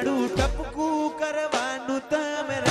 કાળું ટપકું કરવાનું તમે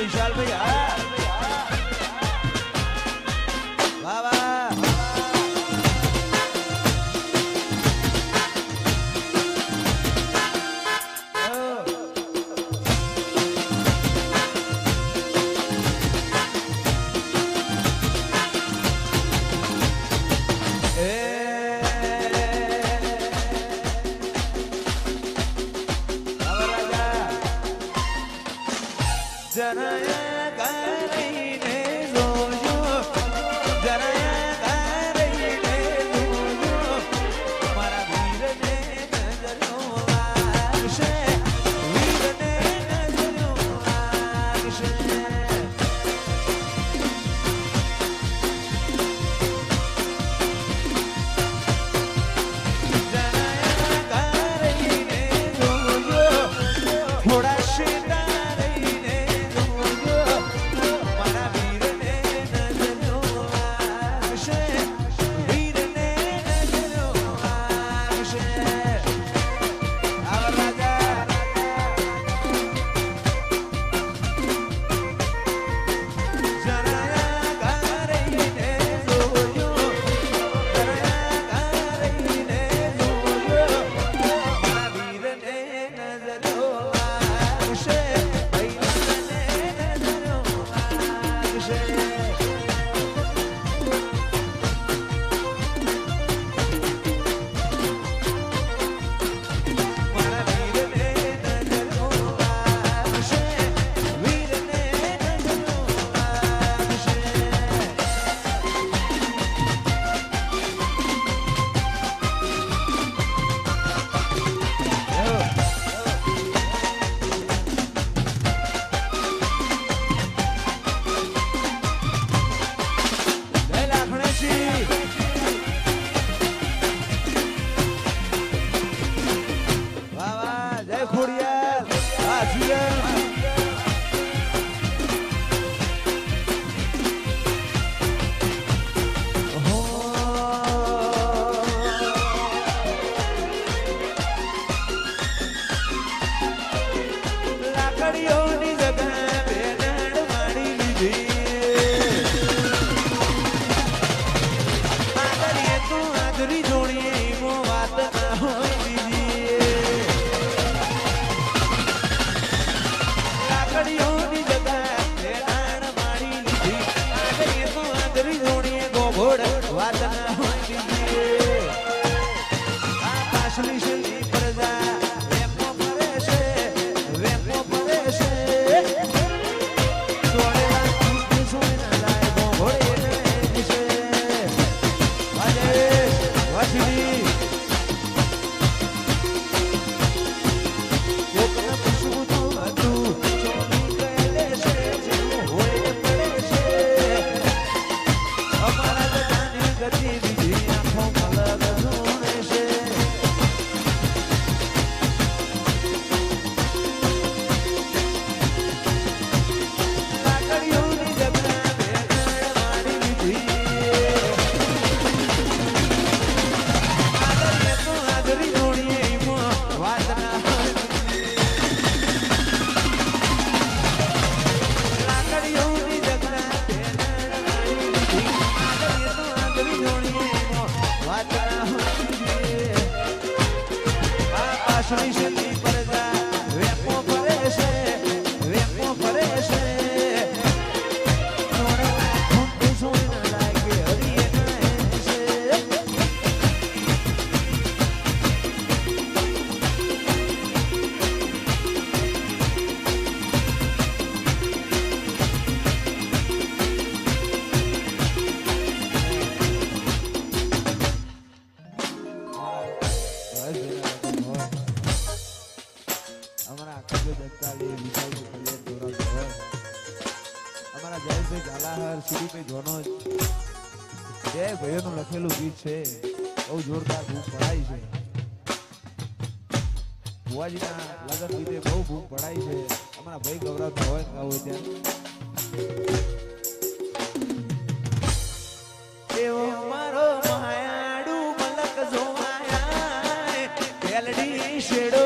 Michel Briand. અનાહર સીધુભાઈ ધોનોજ બે ભાઈઓનું લખેલું ગીત છે, બહુ જોરદાર ભૂખ ભરાય છે. ભુવાજીના લગ્ન લીધે બહુ ભૂખ ભરાય છે. અમારા ભાઈ ગૌરવ હોય ગાવો ત્યાં. એવો મારો માયાડું મલક જો માયા શેડો